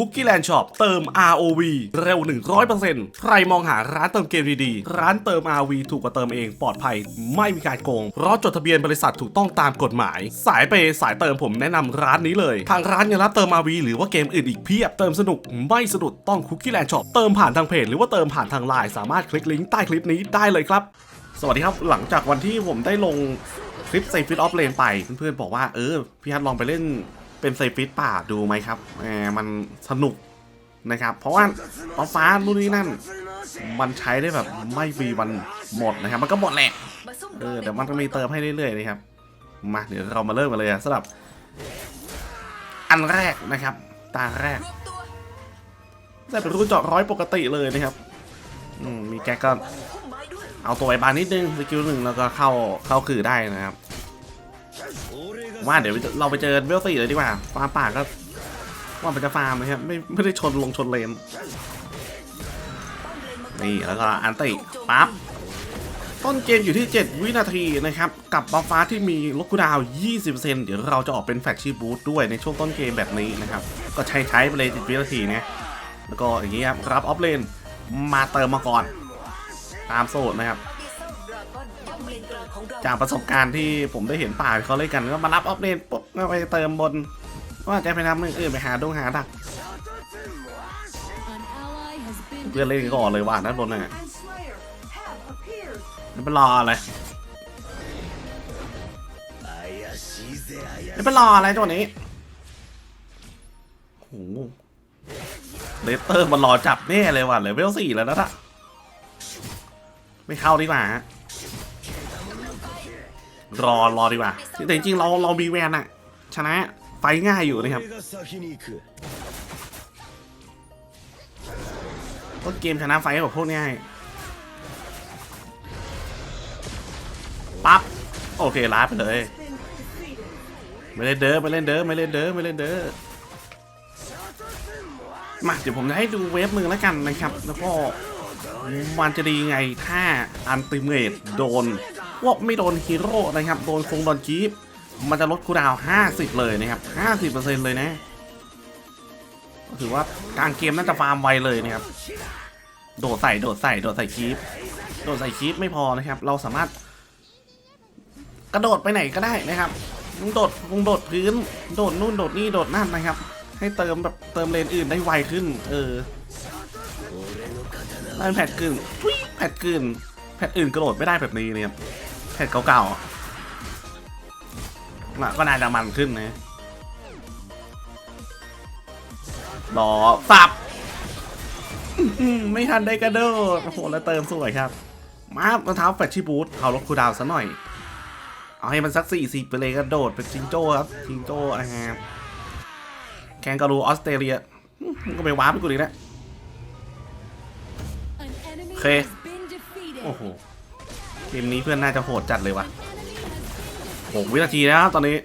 Cookie Land Shop เติม ROV เร็ว 100%ใครมองหาร้านเติมเกมดีๆ ร้านเติม ROV ถูกกว่าเติมเองปลอดภัย ไม่มีการโกง เพราะจดทะเบียนบริษัทถูกต้องตามกฎหมาย สายเปย์สายเติมผมแนะนำร้านนี้เลย ทางร้านยังรับเติม ROV หรือว่าเกมอื่นอีกเพียบ เติมสนุกไม่สะดุดต้อง Cookie Land Shop เติมผ่านทางเพจหรือว่าเติมผ่านทางไลน์สามารถคลิกลิงก์ใต้คลิปนี้ได้เลยครับ สวัสดีครับหลังจากวันที่ผมได้ลงคลิปเซฟิตออฟเลนไปเพื่อนๆบอกว่าเออพี่ฮัทลองไปเล่น เป็นเซฟิตป่าดูไหมครับแหมมันสนุกนะครับ เพราะว่าฟ้าฟ้านู่นนี่นั่น มันใช้ได้แบบไม่มีวันหมดนะครับ มันก็หมดแหละเออเดี๋ยวมันก็มีเติมให้เรื่อยๆนะครับ มาเดี๋ยวเรามาเริ่มกันเลยสำหรับ อันแรกนะครับ ตาแรกได้เป็นรูเจาะร้อยปกติเลยนะครับอืมีแก๊กก็เอาตัวไอ้บานนิดนึงสกิลหนึ่งแล้วก็เข้าเข้าคือได้นะครับ ว่าเดี๋ยวเราไปเจอเวลสี่เลยดีกว่าฟาร์มป่าก็ว่ามันจะฟาร์มนะครับไม่ไม่ได้ชนลงชนเลนนี่แล้วก็อันติปั๊บต้นเกมอยู่ที่ 7 วินาทีนะครับ กับบัฟฟ้าที่มีลดคูดาวน์20%เดี๋ยวเราจะออกเป็นแฟกชีบูทด้วยในช่วงต้นเกมแบบนี้นะครับ ก็ใช้ใช้ไปเลย7วินาทีนะแล้วก็อย่างนี้ครับรับออฟเลนมาเติมมาก่อน ตามโซดนะครับ จากประสบการณ์ที่ผมได้เห็นป่าเขาเล่นกันก็มารับออฟเลนปุ๊บก็ไปเติมบน ว่าจะไปทำเรื่องอื่นไปหาดงหาดักเพื่อนเล่นก่อนเลยว่ะด้านบนน่ะไม่เป็นรออะไรไม่เป็นรออะไรตัวนี้โอ้โหเลสเตอร์มันรอจับแน่เลยว่ะเลเวลสี่แล้วนะท่ะไม่เข้าดีกว่าฮะ รอรอดีกว่า แต่จริงเราเรามีแวนอะชนะไฟง่ายอยู่นะครับเพราะเกมชนะไฟแบบพวกง่ายปั๊บโอเคล้าไปเลยไม่เล่นเด้อไม่เล่นเด้อไม่เล่นเด้อไม่เล่นเด้อมาเดี๋ยวผมจะให้ดูเวฟมือแล้วกันนะครับ แล้วก็มันจะดีไงถ้าอันติเมตโดน ว่าไม่โดนฮีโร่นะครับ โดนคงโดนกีฟมันจะลดคูดาว 50 เลยนะครับ 50%เลยนะก็ถือว่ากลางเกมน่าจะฟาร์มไวเลยนะครับ โดดใส่โดดใส่โดดใส่คีปโดดใส่คีปไม่พอนะครับ เราสามารถ กระโดดไปไหนก็ได้นะครับโดดคงโดดพื้น โดดนู่นโดดนี่โดดนั่นนะครับ ให้เติมแบบเติมเลนอื่นได้ไวขึ้น เออได้แพทขึ้นแพทขึ้นแพทอื่นกระโดดไม่ได้แบบนี้เนี่ย แพทเก่าๆน่ะก็น่าจะมันขึ้นนะรอสับไม่ทันได้กระโดดโอ้โหแล้วเติมสวยครับ มารองเท้าแฟชชี่บูทเอาลดคูดาวซะหน่อย เอาให้มันสักสี่สิบไปเลยกระโดดเป็นจิงโจ้ครับจิงโจ้นะฮะแคนการูออสเตรเลียก็ไปว้าร์ปไปกูดีแล้วโอเคเคโอ้โห เกมนี้เพื่อนน่าจะโหดจัดเลยวะโหกวินาทีนะครับตอนนี้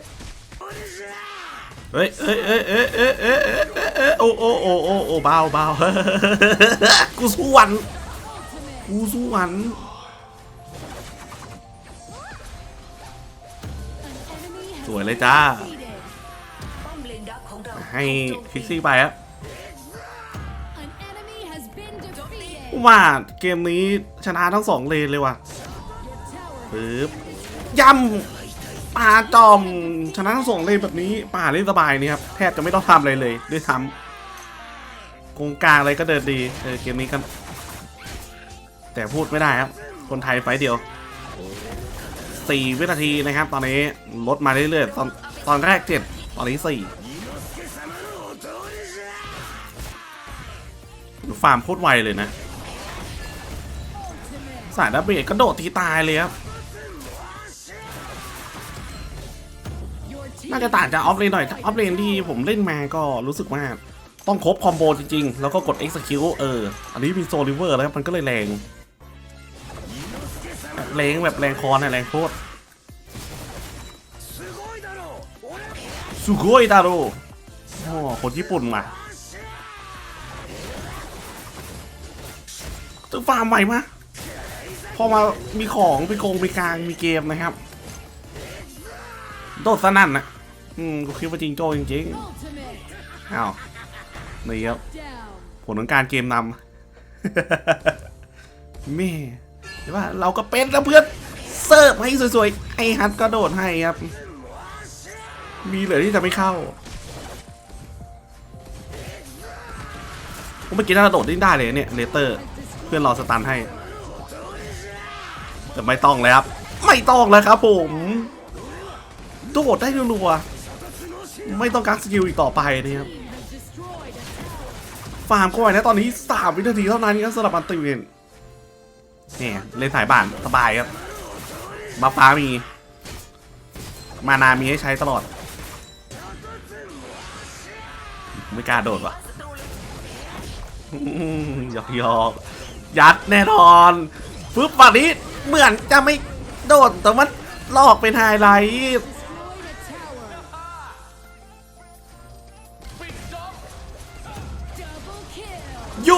เฮ้ยเอ้ยเอ้ยเอ้ยเอ้ยเอ้ยเอ้ยโอ้โอ้โอ้โอ้โอ้เบาเบากูสู้วันกูสู้วันสวยเลยจ้า ให้คิกซี่ไปครับว่าเกมนี้ชนะทั้งสองเลนเลยว่ะ ปึ๊บย่ำป่าจอมชนะทั้งสองเลนแบบนี้ป่าเล่นสบายนี่ครับแทบจะไม่ต้องทำอะไรเลยด้วยซ้ำกงกลางอะไรก็เดินดีเออเกมนี้กัน แต่พูดไม่ได้ครับ คนไทยไฟเดียวสี่วินาทีนะครับ ตอนนี้ลดมาเรื่อยๆตอนตอนแรกเจ็ดตอนนี้สี่ฟาร์มโคตรไวเลยนะ สายดับเบิลกระโดดตีตายเลยครับ น่าจะต่างจากออฟเลนหน่อยออฟเลนที่ผมเล่นมาก็รู้สึกว่า ต้องครบคอมโบจริงๆ แล้วก็กด execute เออ อันนี้มีโซลิเวอร์แล้วมันก็เลยแรงแรงแบบแรงคอนแรงโคตรสุโกยตาโร่โอ้คนญี่ปุ่นมาตึ้งฟาร์มใหม่มาพอมามีของไปโกงไปกลางมีเกมนะครับ โดดสนั่นนะ อืมกูคิดว่าจริงโจ้จริงๆอ้าวนี่ครับ Down. ผลของการเกมนำแม่เห็นว่าเราก็เป็นแล้วเพื่อนเสิร์ฟให้สวยๆไอ้ฮัทก็โดดให้ครับ มีเหลือที่จะไม่เข้าเมื่อกี้น่าจะโดดดิ้นได้เลยเนี่ยเลเตอร์ เพื่อนรอสตันให้ แต่ไม่ต้องเลยครับ ไม่ต้องแล้วครับผมโดดได้รัวๆ ไม่ต้องกักสกิลอีกต่อไปนะครับฟาร์มก็ไหวนะตอนนี้ 3 วินาทีเท่านั้นครับสำหรับอันติเวนเนี่ยเล่นสายบ้านสบายครับมาฟ้ามี มานามีให้ใช้ตลอด ไม่กล้าโดดวะหยอกหยอกยัดแน่นอนปึ๊บฝั่งนี้เหมือนจะไม่โดดแต่มันลอกเป็นไฮไลท์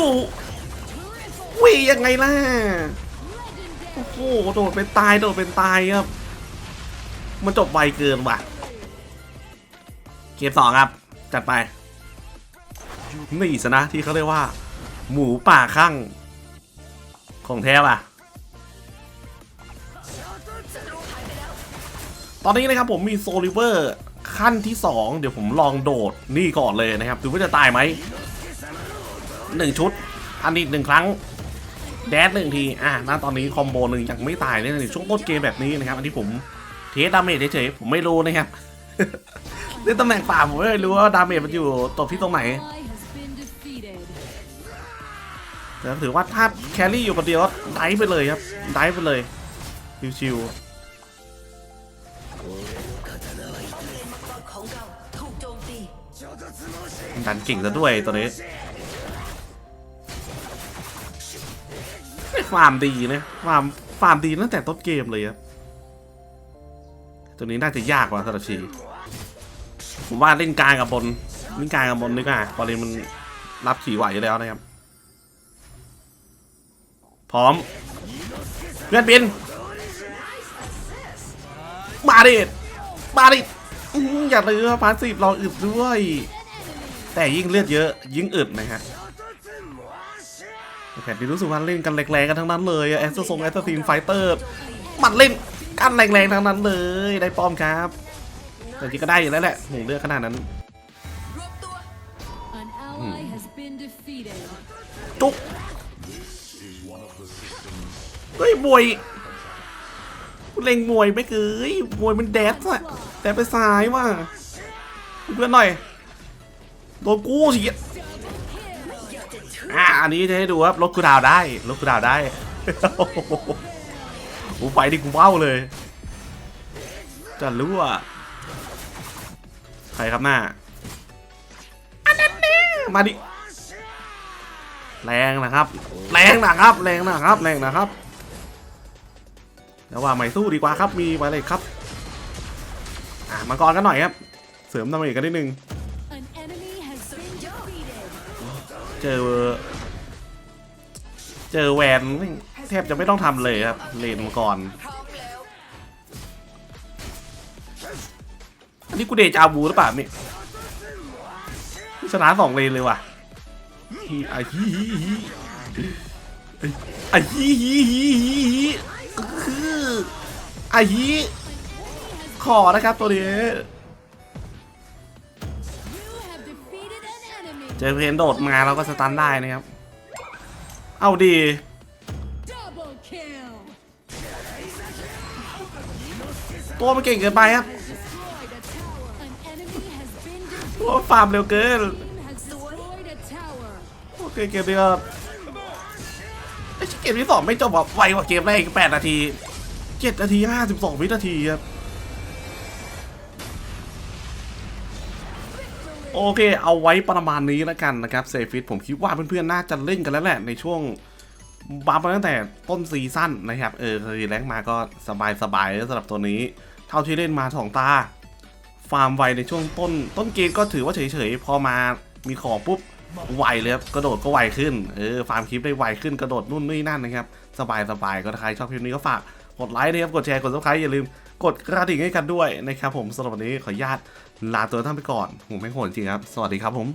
อยู่ Triple วียังไงล่ะ โอ้โห โดดเป็นตาย โดดเป็นตายครับ มันจบไวเกินว่ะ เกมสองครับ จัดไป นี่สนะที่เขาเรียกว่า หมูป่าข้าง ของแท้ป่ะตอนนี้นะครับผมมีโซลิเวอร์ขั้นที่ 2 เดี๋ยวผมลองโดดนี่ก่อนเลยนะครับ ดูว่าจะตายไหม หนึ่งชุดอันนี้หนึ่งครั้งแดดหนึ่งที อะณตอนนี้คอมโบหนึ่งยังไม่ตายเลยในช่วงต้นเกมแบบนี้นะครับ อันนี้ผมเทสดาเมจเฉยๆผมไม่รู้นะครับเล่นตำแหน่งป่าผมไม่รู้ว่าดาเมจมันอยู่ตกที่ตรงไหนแต่ถือว่าถ้าแครี่อยู่คนเดียวก็ไดฟ์ไปเลยครับไดฟ์ไปเลยชิวๆดันเก่งซะด้วยตัวนี้ ฟาร์มดีนะฟาร์มฟาร์มดีตั้งแต่ต้นเกมเลยครับตัวนี้น่าจะยากกว่าสำหรับชีผมว่าเล่นกลางกับบนเล่นกลางกับบนดีกว่าตอนนี้มันรับขี่ไหวอยู่แล้วนะครับ พร้อมเพื่อนบินมาดิมาดิอื้อย่าลืมพาสซีฟเราอึดด้วย แต่ยิ่งเลือดเยอะ ยิ่งอึดนะฮะ แผ่นนี้รู้สึกว่าเล่นกันแรงๆกันทั้งนั้นเลยแอสโซงแอสซีนไฟเตอร์มันเล่นกันแรงๆทั้งนั้นเลยได้ป้อมครับแต่จริงก็ได้อยู่แล้วแหละหนูเลือดขนาดนั้นรวบตัว An ally has been defeated. จุกเฮ้ยมวยเล่งมวยไม่เกยมวยมันแดดอะแต่ไปซ้ายว่ะเพื่อนหน่อยโดนกู้สิ อะอันนี้จะให้ดูครับลดกูดาวได้ลดกูดาวได้โอ้ไฟดิกูเบ้าเลยจะรู้ว่าใครครับหน้าอันนั้นแน่มาดิแรงนะครับ แรงนะครับ แรงนะครับแรงนะครับแล้วว่าไม่สู้ดีกว่าครับมีไว้เลยครับอะมังกรกันหน่อยครับ เสริมดาเมจกันนิดนึง เจอ เจอแวนแทบจะไม่ต้องทำเลยครับเลนมังกรพร้อมแล้วอันนี้กูเดจาบูหรือเปล่านี่ชนะสองเลนเลยว่ะไอะฮีฮีไอะฮีฮีฮีฮีคือไอะฮีขอนะครับตัวนี้ เจอเพนโดดมาเราก็สตันได้นะครับ เอาดีตัวมันเก่งเกินไปครับตัวฟาร์มเร็วเกินโอเคเกมนี้ก็ไอ้เกมที่สองไม่จบแบบไวกว่าเกมแรกอีกแปดนาทีเจ็ดนาทีห้าสิบสองวินาทีครับ โอเค เอาไว้ประมาณนี้แล้วกันนะครับเซฟิตผมคิดว่าเพื่อนๆ น่าจะเล่นกันแล้วแหละ ในช่วงบัฟมาตั้งแต่ต้นซีซั่นนะครับ เออรีแรงมาก็สบายๆแล้วสำหรับตัวนี้ เท่าที่เล่นมาสองตา ฟาร์มไวในช่วงต้น ต้นเกมก็ถือว่าเฉยๆ พอมามีของปุ๊บไวเลยครับกระโดดก็ไวขึ้นเออฟาร์มคลิปได้ไวขึ้นกระโดดนู่นนี่นั่นนะครับ สบายสบายก็ถ้าใครชอบคลิปนี้ก็ฝากกดไลค์นะครับกดแชร์กดซับสไครต์อย่าลืม กดกระดิ่งให้กันด้วยนะครับผมสำหรับวันนี้ขออนุญาตลาตัวท่านไปก่อนผมไม่โหดจริงครับ สวัสดีครับผม